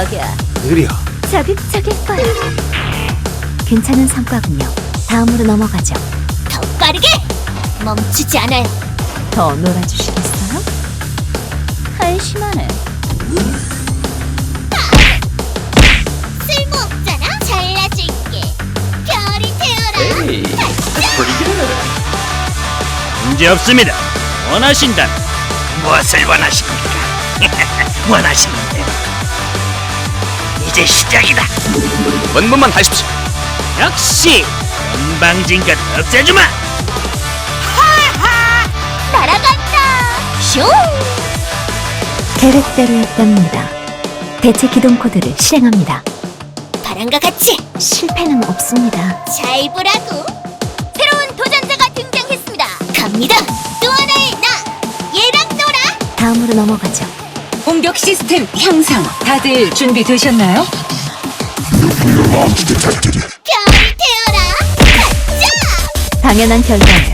여기야. 느려. 자극적일 거야. 괜찮은 성과군요. 다음으로 넘어가죠. 더 빠르게! 멈추지 않아요. 더 놀아주시겠어요? 한심하네. 쓸모없잖아. 잘라줄게. 별이 되어라. 에이, pretty good. 문제 없습니다. 원하신다면 무엇을 원하십니까? 원하시는 대로. 이제 시작이다. 원문만 하십시오. 역시 건방진 것 없애주마. 날아간다. 쇼! 계획대로였답니다. 대체 기동 코드를 실행합니다. 바람과 같이 실패는 없습니다. 잘 보라고. 새로운 도전자가 등장했습니다. 갑니다. 또 하나의 나. 얘랑 놀아. 다음으로 넘어가죠. 공격 시스템 향상 다들 준비되셨나요? 별이 되어라. 가자. 당연한 결과예요.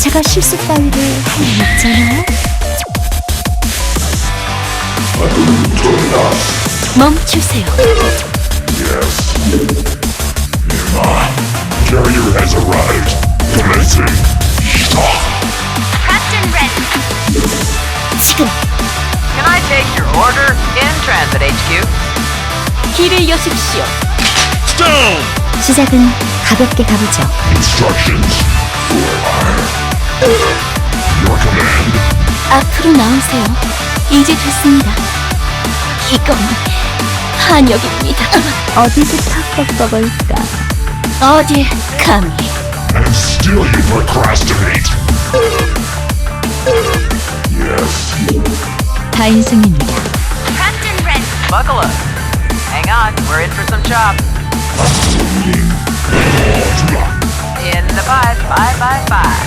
제가 실수 따위를 할리 있잖아요. 멈추세요. Carrier has arrived. Commencing. Transit HQ? 길을 여십시오. 스톤. 시작은 가볍게 가보죠. Instructions. Your command. 앞으로 나오세요. 이제 됐습니다. 이건 한역입니다. 어디부터 꺾어볼까? 어디 감히 And still you procrastinate. Yes. 다인승입니다. Buckle up. Hang on, we're in for some chop. In the five, five, five, five.